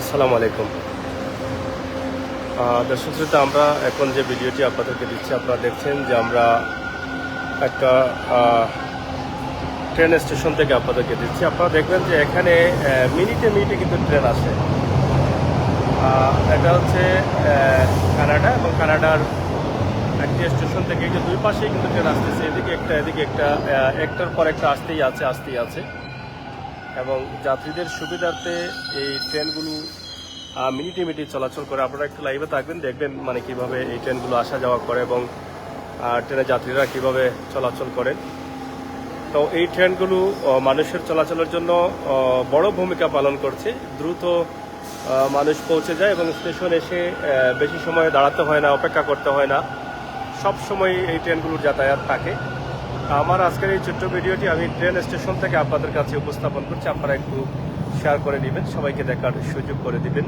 আসসালামু আলাইকুম। দর্শক শ্রোতা, আমরা এখন যে ভিডিওটি আপনাদেরকে দিচ্ছি, আপনারা দেখছেন যে আমরা একটা ট্রেন স্টেশন থেকে আপনাদেরকে দিচ্ছি। আপনারা দেখবেন যে এখানে মিনিটে মিনিটে কিন্তু ট্রেন আসে। এটা হচ্ছে কানাডা এবং কানাডার একটি স্টেশন থেকে যে দুই পাশেই কিন্তু ট্রেন আসতেছে। এদিকে একটা এদিকে একটা একটার পর একটা আসতেই আছে আসতেই আছে। এবং যাত্রীদের সুবিধার্থে এই ট্রেনগুলো মিনিটে মিনিটে চলাচল করে আপনারা একটু লাইভে থাকবেন, দেখবেন মানে কীভাবে এই ট্রেনগুলো আসা যাওয়া করে এবং ট্রেনের যাত্রীরা কীভাবে চলাচল করেন তো এই ট্রেনগুলো মানুষের চলাচলের জন্য বড় ভূমিকা পালন করছে। দ্রুত মানুষ পৌঁছে যায় এবং স্টেশন এসে বেশি সময় দাঁড়াতে হয় না, অপেক্ষা করতে হয় না। সব সময় এই ট্রেনগুলোর যাতায়াত থাকে। আমার আজকের এই ছোট্ট ভিডিওটি আমি ট্রেন স্টেশন থেকে আপনাদের কাছে উপস্থাপন করছি। আপনারা একটু শেয়ার করে নেবেন, সবাইকে দেখার সুযোগ করে দিবেন।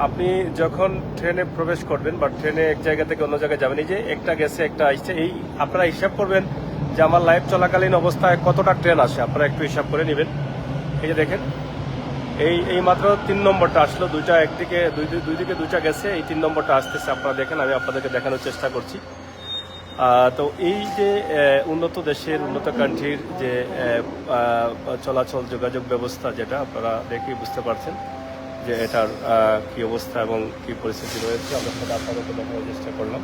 আপনি যখন ট্রেনে প্রবেশ করবেন বা ট্রেনে এক জায়গা থেকে অন্য জায়গায় যাবেন, এই যে একটা গেছে, একটা আসছে, এই আপনারা হিসাব করবেন যে আমার লাইভ চলাকালীন অবস্থায় কতটা ট্রেন আসে। আপনারা একটু হিসাব করে নেবেন। এই যে দেখেন, এই এই মাত্র তিন নম্বরটা আসলো, দুইটা একদিকে দুই, দুই- দিকে দুইটা গেছে, এই তিন নম্বরটা আসতেছে, আপনারা দেখেন, আমি আপনাদেরকে দেখানোর চেষ্টা করছি। তো এই যে উন্নত দেশের, উন্নত কান্ট্রির যে চলাচল, যোগাযোগ ব্যবস্থা যেটা, আপনারা দেখেই বুঝতে পারছেন যে এটার কি অবস্থা এবং কি পরিস্থিতি রয়েছে। আমরা সেটা আপনাদেরকে দেখানোর চেষ্টা করলাম।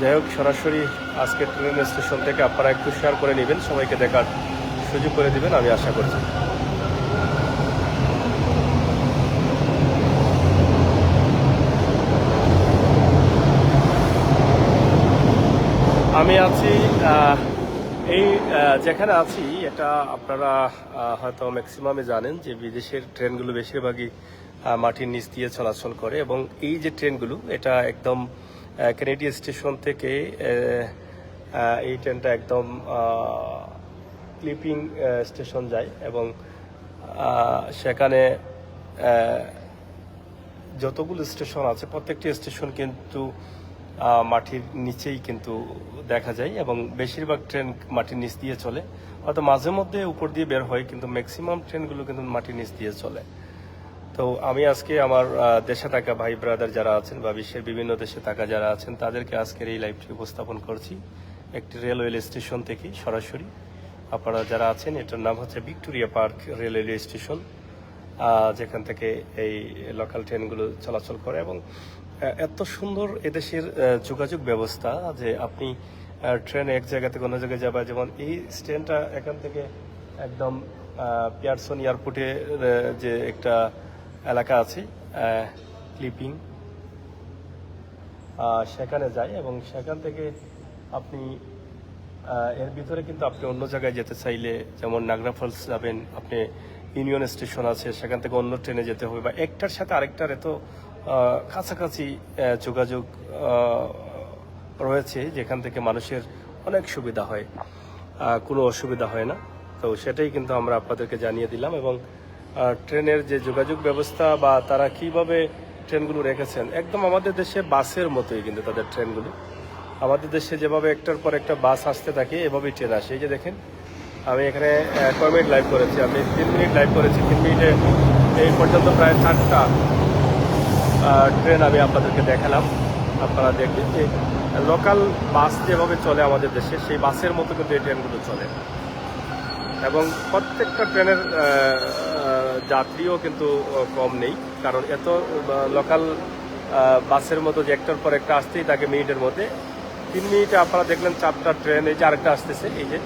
যাই হোক, সরাসরি আজকের ট্রেন স্টেশন থেকে আপনারা একটু শেয়ার করে নেবেন, সবাইকে দেখার সুযোগ করে দিবেন, আমি আশা করছি। আছি এই যেখানে আছি, এটা আপনারা হয়তো ম্যাক্সিমামে জানেন যে বিদেশের ট্রেনগুলো বেশিরভাগই মাটির নিচ দিয়ে চলাচল করে এবং এই যে ট্রেনগুলো, এটা একদম কেনেডিয়া স্টেশন থেকে এই ট্রেনটা একদম ক্লিপিং স্টেশন যায় এবং সেখানে যতগুলো স্টেশন আছে, প্রত্যেকটি স্টেশন কিন্তু মাটির নিচেই কিন্তু দেখা যায় এবং বেশিরভাগ ট্রেন মাটির নিচ দিয়ে চলে। হয়তো মাঝে মধ্যে উপর দিয়ে বের হয়, কিন্তু ম্যাক্সিমাম ট্রেনগুলো কিন্তু মাটির নিচ দিয়ে চলে। তো আমি আজকে আমার দেশে থাকা ভাই ব্রাদার যারা আছেন বা বিশ্বের বিভিন্ন দেশে থাকা যারা আছেন, তাদেরকে আজকের এই লাইভটি উপস্থাপন করছি। একটি রেলওয়ে স্টেশন থেকে সরাসরি। আপনারা যারা আছেন, এটার নাম হচ্ছে ভিক্টোরিয়া পার্ক রেলওয়ে স্টেশন যেখান থেকে এই লোকাল ট্রেনগুলো চলাচল করে এবং এত সুন্দর এদেশের যোগাযোগ ব্যবস্থা যে আপনি ট্রেন এক জায়গা থেকে অন্য জায়গায় যাবে, যেমন এই স্ট্যান্ডটা এখান থেকে একদম পিয়ারসন এয়ারপোর্টে যে একটা এলাকা আছে ক্লিপিং সেখানে যায় এবং সেখান থেকে আপনি এর ভিতরে কিন্তু আপনি অন্য জায়গায় যেতে চাইলে, যেমন নাগরা ফলস যাবেন, আপনি ইউনিয়ন স্টেশন আছে, সেখান থেকে অন্য ট্রেনে যেতে হবে বা একটার সাথে আরেকটার এত কাছাকাছি যোগাযোগ রয়েছে যেখান থেকে মানুষের অনেক সুবিধা হয়। কোনো অসুবিধা হয় না। তো সেটাই কিন্তু আমরা আপনাদেরকে জানিয়ে দিলাম এবং ট্রেনের যে যোগাযোগ ব্যবস্থা বা তারা কীভাবে ট্রেনগুলো রেখেছেন, একদম আমাদের দেশে বাসের মতোই কিন্তু তাদের ট্রেনগুলো। আমাদের দেশে যেভাবে একটার পর একটা বাস আসতে থাকে, এভাবেই ট্রেন আসে। এই যে দেখেন, আমি এখানে কয় মিনিট লাইভ করেছি, আমি তিন মিনিট লাইভ করেছি তিন মিনিটে এই পর্যন্ত প্রায় চারটা ট্রেন আমি আপনাদেরকে দেখালাম। আপনারা দেখবেন যে লোকাল বাস যেভাবে চলে আমাদের দেশে, সেই বাসের মতো কিন্তু এই ট্রেনগুলো চলে। এবং প্রত্যেকটা ট্রেনের যাত্রীও কিন্তু কম নেই। কারণ এত লোকাল বাসের মতো যে একটার পর একটা আসতেই থাকে মিনিটের মধ্যে। তিন মিনিটে আপনারা দেখলেন চারটা ট্রেন এই যে আরেকটা আসতেছে, এই যে।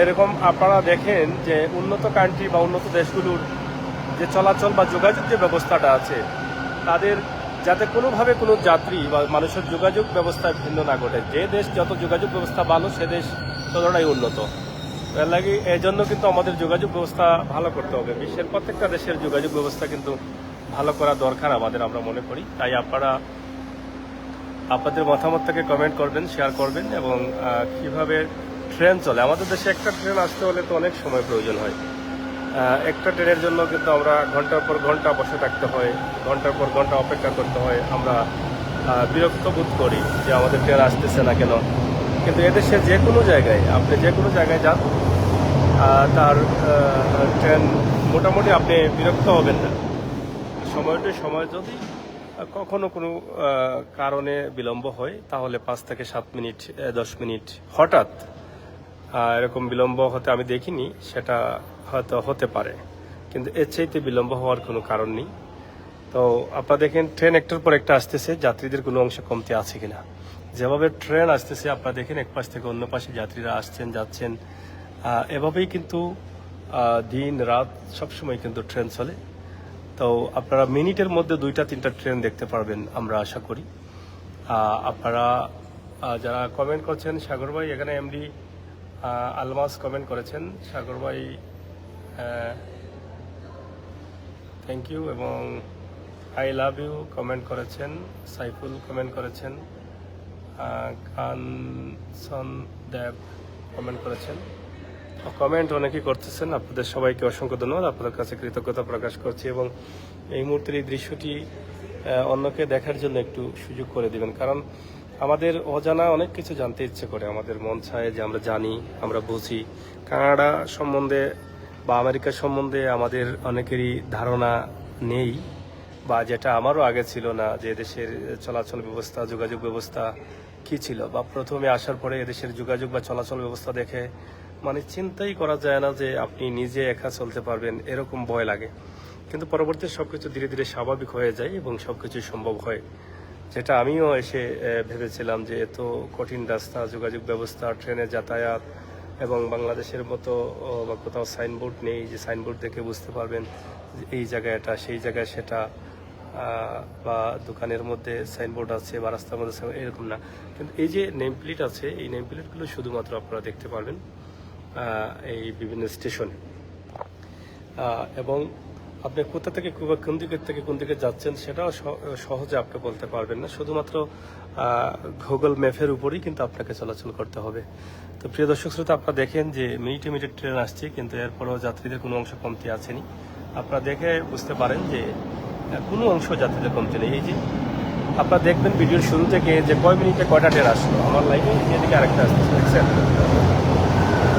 এরকম আপনারা দেখেন যে উন্নত কান্ট্রি বা উন্নত দেশগুলোর যে চলাচল বা যোগাযোগ যে ব্যবস্থাটা আছে তাদের যাতে কোনোভাবে কোনো যাত্রী বা মানুষের যোগাযোগ ব্যবস্থায় ভিন্ন না ঘটে। যে দেশ যত যোগাযোগ ব্যবস্থা ভালো, সে দেশ ততটাই উন্নত। এর লাগে এই জন্য কিন্তু আমাদের যোগাযোগ ব্যবস্থা ভালো করতে হবে। বিশ্বের প্রত্যেকটা দেশের যোগাযোগ ব্যবস্থা কিন্তু ভালো করা দরকার আমাদের, আমরা মনে করি। তাই আপনারা, আপনাদের মতামতটাকে কমেন্ট করবেন শেয়ার করবেন এবং কীভাবে ট্রেন চলে। আমাদের দেশে একটা ট্রেন আসতে হলে তো অনেক সময় প্রয়োজন হয়। একটা ট্রেনের জন্য কিন্তু আমরা ঘণ্টার পর ঘণ্টা বসে থাকতে হয়, ঘণ্টার পর ঘণ্টা অপেক্ষা করতে হয়। আমরা বিরক্ত বোধ করি যে আমাদের ট্রেন আসতেছে না কেন। কিন্তু এদেশে যে কোনো জায়গায়, আপনি যে কোনো জায়গায় যান তার ট্রেন মোটামুটি আপনি বিরক্ত হবেন না। সময়টা সময় যদি কখনো কোনো কারণে বিলম্ব হয়, তাহলে পাঁচ থেকে সাত মিনিট দশ মিনিট হঠাৎ এরকম বিলম্ব হতে আমি দেখিনি, সেটা হয়তো হতে পারে। কিন্তু এর চাইতে বিলম্ব হওয়ার কোনো কারণ নেই। তো আপনারা দেখেন ট্রেন একটার পর একটা আসতেছে, যাত্রীদের কোনো অংশ কমতি আছে কিনা। যেভাবে ট্রেন আসতেছে, আপনারা দেখেন, এক পাশ থেকে অন্য পাশে যাত্রীরা আসছেন, যাচ্ছেন। এভাবেই কিন্তু দিন, রাত সবসময় কিন্তু ট্রেন চলে। তো আপনারা মিনিটের মধ্যে দুইটা, তিনটা ট্রেন দেখতে পারবেন, আমরা আশা করি। আপনারা যারা কমেন্ট করছেন, সাগর ভাই, এখানে এমডি আলমাস কমেন্ট করেছেন। সাগর ভাই থ্যাংক ইউ এবং আই লাভ ইউ কমেন্ট করেছেন, সাইফুল কমেন্ট করেছেন কাঞ্চন দেব কমেন্ট করেছেন। কমেন্ট অনেকেই করতেছেন, আপনাদের সবাইকে অসংখ্য ধন্যবাদ, আপনাদের কাছে কৃতজ্ঞতা প্রকাশ করছি এবং এই মুহূর্তের এই দৃশ্যটি অন্যকে দেখার জন্য একটু সুযোগ করে দিবেন। কারণ আমাদের অজানা অনেক কিছু জানতে ইচ্ছে করে, আমাদের মন চায় যে আমরা জানি, আমরা বুঝি। কানাডা সম্বন্ধে বা আমেরিকা সম্বন্ধে আমাদের অনেকেরই ধারণা নেই, বা যেটা আমারও আগে ছিল না যে দেশের চলাচল ব্যবস্থা, যোগাযোগ ব্যবস্থা কি ছিল, বা প্রথমে আসার পরে এদেশের যোগাযোগ বা চলাচল ব্যবস্থা দেখে মানে চিন্তাই করা যায় না যে আপনি নিজে একা চলতে পারবেন, এরকম ভয় লাগে। কিন্তু পরবর্তী সবকিছু ধীরে ধীরে স্বাভাবিক হয়ে যায় এবং সবকিছু সম্ভব হয়। যেটা আমিও এসে ভেবেছিলাম যে এত কঠিন রাস্তা, যোগাযোগ ব্যবস্থা, ট্রেনে যাতায়াত এবং বাংলাদেশের মতো বা কোথাও সাইনবোর্ড নেই যে সাইনবোর্ড দেখে বুঝতে পারবেন এই জায়গায় এটা সেই জায়গায় সেটা বা দোকানের মধ্যে সাইনবোর্ড আছে বা রাস্তার মধ্যে এরকম না। কিন্তু এই যে নেম প্লেট আছে, এই নেম প্লেটগুলো শুধুমাত্র আপনারা দেখতে পারবেন এই বিভিন্ন স্টেশনে। এবং আপনি কোথা থেকে কোন দিকের থেকে কোন দিকে যাচ্ছেন সেটাও সহজে আপনি বলতে পারবেন না। শুধুমাত্র গুগল ম্যাপের উপরেই কিন্তু আপনাকে চলাচল করতে হবে। তো প্রিয় দর্শক শ্রোতা, আপনারা দেখেন যে মিনিটে মিনিট ট্রেন আসছে, কিন্তু এরপরও যাত্রীদের কোনো অংশ কমতি আসেনি আপনারা দেখে বুঝতে পারেন যে কোনো অংশ যাত্রীদের কমতি নেই। এই যে, আপনারা দেখবেন ভিডিওর শুরু থেকে যে কয় মিনিটে কয়টা ট্রেন আসলো, আমার লাইনে এদিকে আরেকটা আসতেছে, দেখছেন?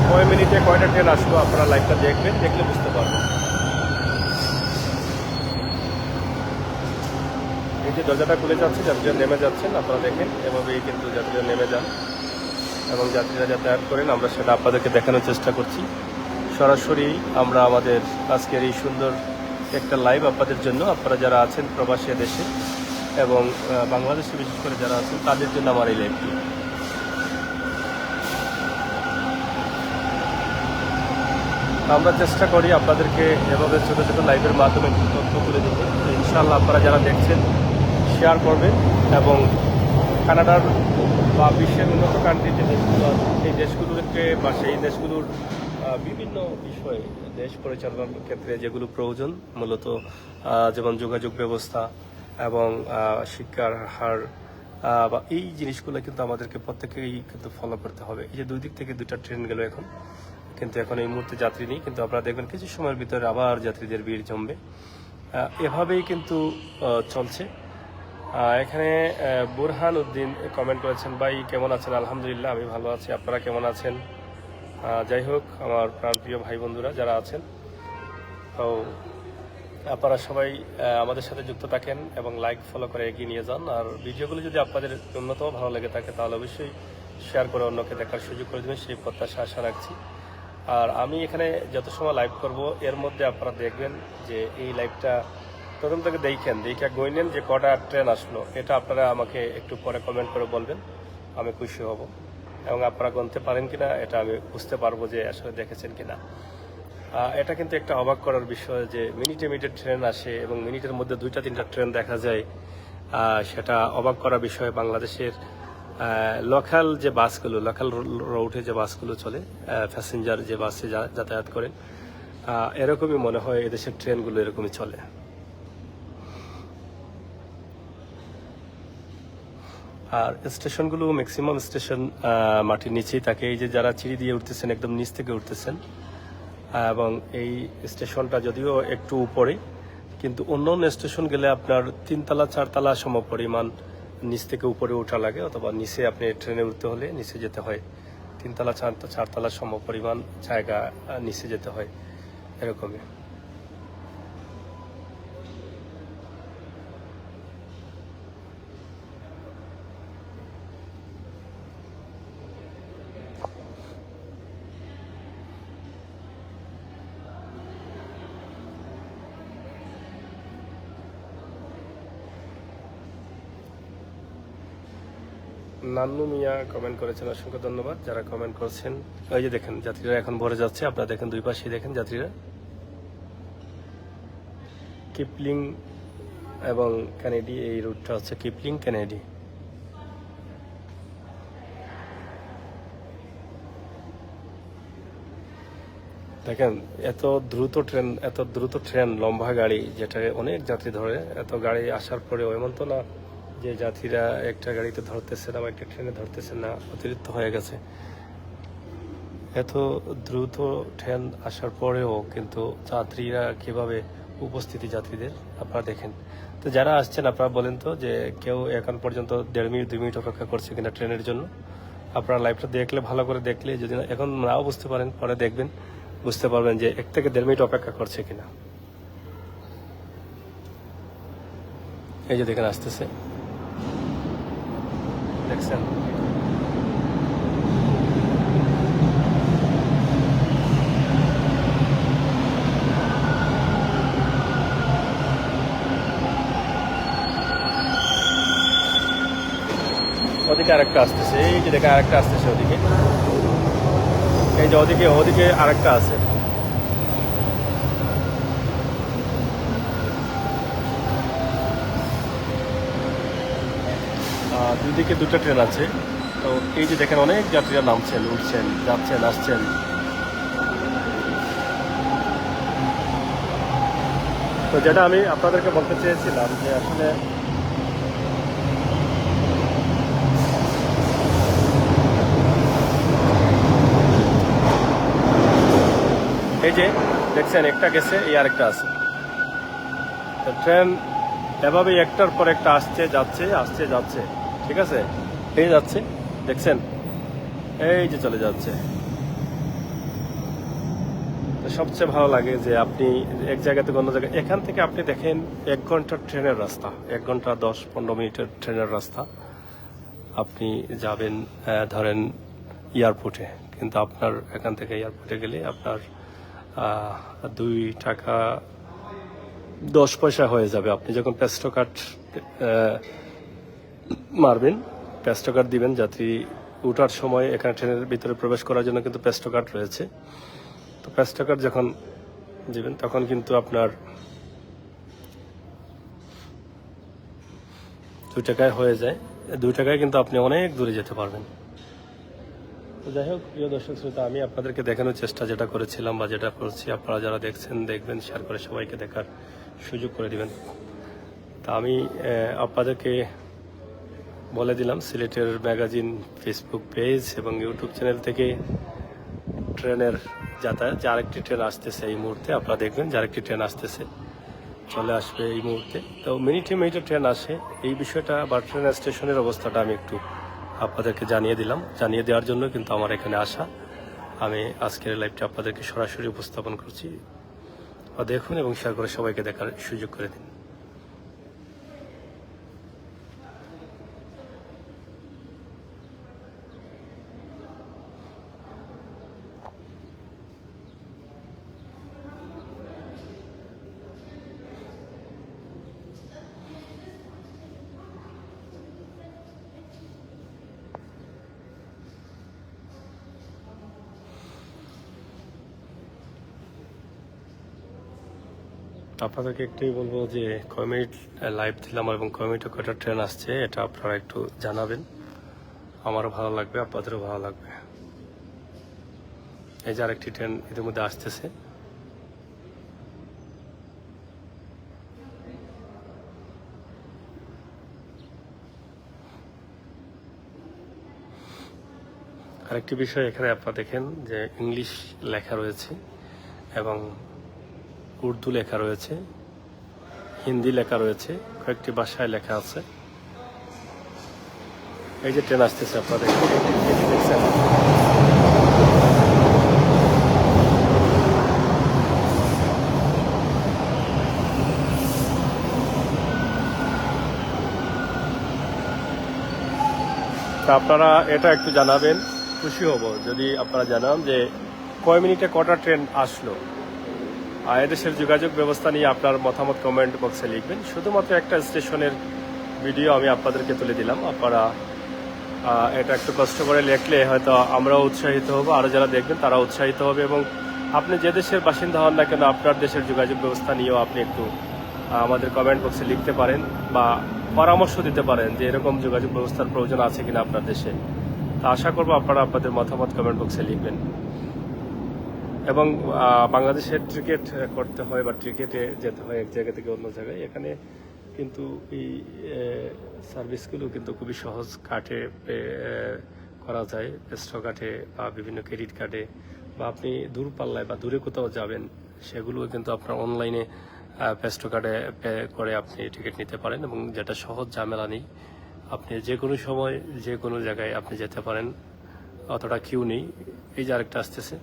কয় মিনিটে কয়টা ট্রেন আসলো, আপনারা লাইভটা দেখবেন, দেখলে বুঝতে পারবেন এই যে দরজাটা খুলে যাচ্ছে, যাত্রীরা নেমে যাচ্ছেন, আপনারা দেখেন, এভাবেই কিন্তু যাত্রীরা নেমে যান। এবং যাত্রীরা যাতায়াত করেন, আমরা সেটা আপনাদেরকে দেখানোর চেষ্টা করছি। সরাসরি আমরা আমাদের আজকের এই সুন্দর একটা লাইভ আপনাদের জন্য, আপনারা যারা আছেন প্রবাসী দেশে এবং বাংলাদেশে বিশেষ করে যারা আছেন, তাদের জন্য আমার এই লাইভটি আমরা চেষ্টা করি আপনাদেরকে এভাবে ছোটো ছোটো লাইভের মাধ্যমে তথ্য তুলে দিতে। ইনশাআল্লাহ আপনারা যারা দেখছেন শেয়ার করবেন এবং কানাডার বা বিশ্বের উন্নত কান্ট্রি যে দেশগুলো সেই দেশগুলোকে বা সেই দেশগুলোর বিভিন্ন বিষয়ে দেশ পরিচালনার ক্ষেত্রে যেগুলো প্রয়োজন, মূলত যেমন যোগাযোগ ব্যবস্থা এবং শিক্ষার হার বা এই জিনিসগুলো কিন্তু আমাদেরকে প্রত্যেকেই কিন্তু ফলো করতে হবে। এই যে দুই দিক থেকে দুইটা ট্রেন গেল এখন, কিন্তু এখন এই মুহূর্তে যাত্রী নেই, কিন্তু আপনারা দেখবেন কিছু সময়ের ভিতরে আবার যাত্রীদের ভিড় জমবে। এভাবেই কিন্তু চলছে। এখানে বুরহান উদ্দিন কমেন্ট করেছেন, ভাই, কেমন আছেন? আলহামদুলিল্লাহ, আমি ভালো আছি। আপনারা কেমন আছেন? যাই হোক, আমার প্রাণপ্রিয় ভাই বন্ধুরা, যারা আছেন, তো আপনারা সবাই আমাদের সাথে যুক্ত থাকেন এবং লাইক ফলো করে এগিয়ে নিয়ে যান। আর ভিডিওগুলো যদি আপনাদের ন্যূনতম ভালো লেগে থাকে, তাহলে অবশ্যই শেয়ার করে অন্যকে দেখার সুযোগ করে দেবেন, সেই প্রত্যাশা আশা রাখছি। আর আমি এখানে যত সময় লাইভ করব, এর মধ্যে আপনারা দেখবেন যে এই লাইভটা প্রথম থেকে দেখেন, দেখে গইনেন যে কটা ট্রেন আসলো। এটা আপনারা আমাকে একটু পরে কমেন্ট করে বলবেন। আমি খুশি হব। এবং আপনারা গনতে পারেন কিনা, এটা আমি বুঝতে পারব যে আসলে দেখেছেন কিনা। এটা কিন্তু একটা অবাক করার বিষয় যে মিনিটে মিনিটে ট্রেন আসে এবং মিনিটের মধ্যে দুইটা, তিনটা ট্রেন দেখা যায়। সেটা অবাক করা বিষয় বাংলাদেশের। লোকাল যে বাসগুলো লোকাল রোডে যে বাসগুলো চলে প্যাসেঞ্জার যে বাসে যাতায়াত করেন এরকমই মনে হয় এদেশের ট্রেনগুলো এরকমই চলে। আর স্টেশনগুলো ম্যাক্সিমাম স্টেশন মাটির নিচেই থাকে। এই যে যারা চিড়ি দিয়ে উঠতেছেন, একদম নিচ থেকে উঠতেছেন। এবং এই স্টেশনটা যদিও একটু উপরে, কিন্তু অন্য অন্য স্টেশন গেলে আপনার তিনতলা, চারতলা সম পরিমাণ নিচ থেকে উপরে ওঠা লাগে, অথবা নিচে আপনি ট্রেনে উঠতে হলে নিচে যেতে হয়। তিনতলা চারতলা সম পরিমাণ জায়গা নিচে যেতে হয়, এরকমই। নান্নু মিয়া কমেন্ট করেছেন, অসংখ্য ধন্যবাদ। যারা কমেন্ট করছেন ওই যে দেখেন, যাত্রীরা এখন ভরে যাচ্ছে। আপনারা দেখেন দুই পাশেই দেখেন যাত্রীরা। কিপলিং এবং ক্যানেডি এই রুটটা হচ্ছে কিপলিং ক্যানেডি দেখেন, এত দ্রুত ট্রেন, এত দ্রুত ট্রেন, লম্বা গাড়ি যেটা অনেক যাত্রী ধরে, এত গাড়ি আসার পরেও এমন তো না। যে যাত্রীরা একটা গাড়িতে ধরতেছে না বা একটা ট্রেনে ধরতেছে না, অতিরিক্ত হয়ে গেছে। এত দ্রুত ট্রেন আসার পরেও কিন্তু যাত্রীরা কীভাবে উপস্থিতি যাত্রীদের, আপনারা দেখেন। তো যারা আসছেন, আপনারা বলেন তো যে কেউ এখন পর্যন্ত দেড় মিনিট, দুই মিনিট অপেক্ষা করছে কিনা ট্রেনের জন্য। আপনারা লাইভটা দেখলে, ভালো করে দেখলে, যদি এখন নাও বুঝতে পারেন, পরে দেখবেন, বুঝতে পারবেন যে এক থেকে দেড় মিনিট অপেক্ষা করছে কিনা। এই যে দেখেন, আসতেছে। দেখছেন। ওদিকে আরেকটা আসতেছে, এই যে দেখে আরেকটা আসতেছে ওদিকে। এই যে ওদিকে ওদিকে আরেকটা আছে। দুদিকে দুটো ট্রেন আছে। তো এই যে দেখেন অনেক যাত্রীরা নামছেন, উঠছেন, যাচ্ছেন, আসছেন। তো যেটা আমি আপনাদেরকে বলতে চেয়েছিলাম যে আসলে এই যে দেখছেন, একটা গেছে, এই আরেকটা আছে। তো ট্রেন এভাবেই একটার পর একটা আসছে, যাচ্ছে আসছে, যাচ্ছে। ঠিক আছে? এই যাচ্ছে, দেখছেন? এই যে চলে যাচ্ছে। সবচেয়ে ভালো লাগে যে আপনি এক জায়গা থেকে অন্য জায়গায় এখান থেকে আপনি দেখেন এক ঘণ্টার ট্রেনের রাস্তা, এক ঘণ্টা দশ পনেরো মিনিটের ট্রেনের রাস্তা। আপনি যাবেন ধরেন এয়ারপোর্টে, কিন্তু আপনার এখান থেকে এয়ারপোর্টে গেলে আপনার দুই টাকা দশ পয়সা হয়ে যাবে। আপনি যখন পেস্টো কার্ড মারবেন পেস্টো কার্ড দিবেন, যাত্রী উঠার সময় এখানে ট্রেনের ভিতরে প্রবেশ করার জন্য কিন্তু পেস্টো কার্ড রয়েছে। তো পেস্টো কার্ড যখন দিবেন, তখন কিন্তু আপনার দুই টাকায় হয়ে যায়। দুই টাকায় কিন্তু আপনি অনেক দূরে যেতে পারবেন। তো যাই হোক, প্রিয় দর্শক শ্রোতা, আমি আপনাদেরকে দেখানোর চেষ্টা যেটা করেছিলাম বা যেটা করছি, আপনারা যারা দেখছেন, দেখবেন শেয়ার করে সবাইকে দেখার সুযোগ করে দিবেন। তা আমি আপনাদেরকে বলে দিলাম, সিলেটের ম্যাগাজিন, ফেসবুক পেজ এবং ইউটিউব চ্যানেল থেকে ট্রেনের যাতায়াত, যে আরেকটি ট্রেন আসতেছে এই মুহূর্তে, আপনারা দেখবেন যে আরেকটি ট্রেন আসতেছে, চলে আসবে এই মুহূর্তে। তো মিনিটে মিনিটে ট্রেন আসে। এই বিষয়টা বা ট্রেন স্টেশনের অবস্থাটা আমি একটু আপনাদেরকে জানিয়ে দিলাম। জানিয়ে দেওয়ার জন্য কিন্তু আমার এখানে আসা। আমি আজকের লাইভটা আপনাদেরকে সরাসরি উপস্থাপন করছি। দেখুন এবং শেয়ার করে সবাইকে দেখার সুযোগ করে দিন। আপনাদেরকে একটাই বলব যে কয় মিনিট লাইভ দিলাম এবং কয় মিনিটে কয়টা ট্রেন আসছে, এটা আপনারা একটু জানাবেন। আমারও ভালো লাগবে, আপনাদেরও ভালো লাগবে। এই যে আরেকটি ট্রেন ইতিমধ্যে আসতেছে। আরেকটি বিষয় এখানে আপনারা দেখেন যে ইংলিশ লেখা রয়েছে এবং উর্দু লেখা রয়েছে, হিন্দি লেখা রয়েছে, কয়েকটি ভাষায় লেখা আছে। এই যে ট্রেন আসতেছে আপনাদের। আপনারা এটা একটু জানাবেন, খুশি হব যদি আপনারা জানান যে কয় মিনিটে কটা ট্রেন আসলো। এদেশের যোগাযোগ ব্যবস্থা নিয়ে আপনার মতামত কমেন্ট বক্সে লিখবেন। শুধুমাত্র একটা স্টেশনের ভিডিও আমি আপনাদেরকে তুলে দিলাম। আপনারা এটা একটু কষ্ট করে লিখলে হয়তো আমরাও উৎসাহিত হব আরও যারা দেখবেন তারা উৎসাহিত হবে এবং আপনি যে দেশের বাসিন্দা হন না কেন, আপনার দেশের যোগাযোগ ব্যবস্থা নিয়েও আপনি একটু আমাদের কমেন্ট বক্সে লিখতে পারেন বা পরামর্শ দিতে পারেন যে এরকম যোগাযোগ ব্যবস্থার প্রয়োজন আছে কিনা আপনার দেশে। তা আশা করব আপনারা আপনাদের মতামত কমেন্ট বক্সে লিখবেন। এবং বাংলাদেশের বাংলাদেশে ক্রিকেট করতে হয় বা ক্রিকেটে যেতে হয় এক জায়গা থেকে অন্য জায়গায়। এখানে কিন্তু এই সার্ভিসগুলো কিন্তু খুবই সহজ কার্ডে করা যায়। পেস্টো কার্ডে বা বিভিন্ন ক্রেডিট কার্ডে বা আপনি দূর পাল্লায় বা দূরে কোথাও যাবেন, সেগুলো কিন্তু আপনার অনলাইনে পেস্টো কার্ডে পে করে আপনি টিকিট নিতে পারেন এবং যেটা সহজ ঝামেলা নেই, আপনি যে কোনো সময় যে কোনো জায়গায় আপনি যেতে পারেন, অতটা কিউ নেই। এই যে আরেকটা আসতেছে।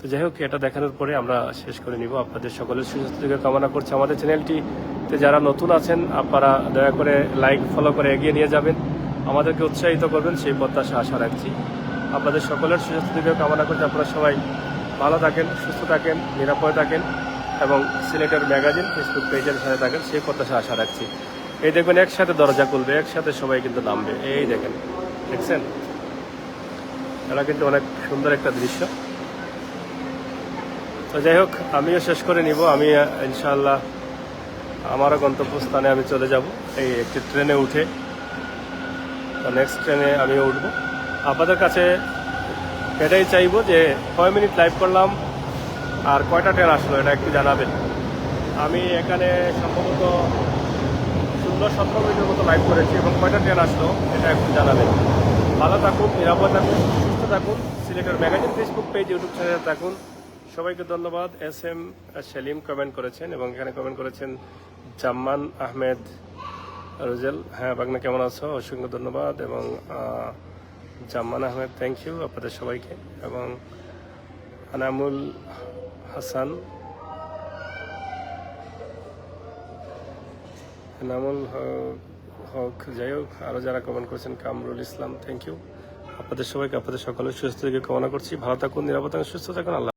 তো যাই হোক, এটা দেখানোর পরে আমরা শেষ করে নিব। আপনাদের সকলের সুস্বাস্থ্যকে কামনা করছি আমাদের চ্যানেলটিতে যারা নতুন আছেন, আপনারা দয়া করে লাইক, ফলো করে এগিয়ে নিয়ে যাবেন। আমাদেরকে উৎসাহিত করবেন, সেই প্রত্যাশা আশা রাখছি। আপনাদের সকলের সুস্বাস্থ্যকে কামনা করছি। আপনারা সবাই ভালো থাকেন, সুস্থ থাকেন, নিরাপদে থাকেন এবং সিলেটের ম্যাগাজিন, ফেসবুক পেজের সাথে থাকেন, সেই প্রত্যাশা আশা রাখছি। এই দেখবেন একসাথে দরজা খুলবে, একসাথে সবাই কিন্তু নামবে। এই দেখেন, দেখছেন? এটা কিন্তু অনেক সুন্দর একটা দৃশ্য। তো যাই হোক আমিও শেষ করে নিব। আমি আহ, ইনশাআল্লাহ আমারও গন্তব্যস্থানে আমি চলে যাব। এই একটি ট্রেনে উঠে। তো নেক্সট ট্রেনে আমিও উঠব। আপনাদের কাছে এটাই চাইব যে কয় মিনিট লাইভ করলাম আর কয়টা ট্রেন আসলো এটা একটু জানাবেন। আমি এখানে সম্ভবত ষোলো সতেরো মিনিটের মতো লাইভ করেছি এবং কয়টা ট্রেন আসলো এটা একটু জানাবেন। ভালো থাকুন নিরাপদ থাকুন সুস্থ থাকুন। সিলেটের ম্যাগাজিন ফেসবুক পেজ ইউটিউব চ্যানেলে থাকুন। সবাইকে ধন্যবাদ। এস এম সেলিম কমেন্ট করেছেন এবং এখানে কমেন্ট করেছেন জাম্মান আহমেদ রুজেল। হ্যাঁ বাগনা, কেমন আছো? অসংখ্য ধন্যবাদ এবং জাম্মান আহমেদ থ্যাংক ইউ আপনাদের সবাইকে এবং আনামুল হাসান। নামুল হক- যাই হোক আরও যারা কমেন্ট করেছেন, কামরুল ইসলাম থ্যাংক ইউ আপনাদের সবাইকে, আপনাদের সকলের সুস্থ থেকে কামনা করছি। ভালো থাকুন, নিরাপদ সুস্থ থাকুন। আল্লাহ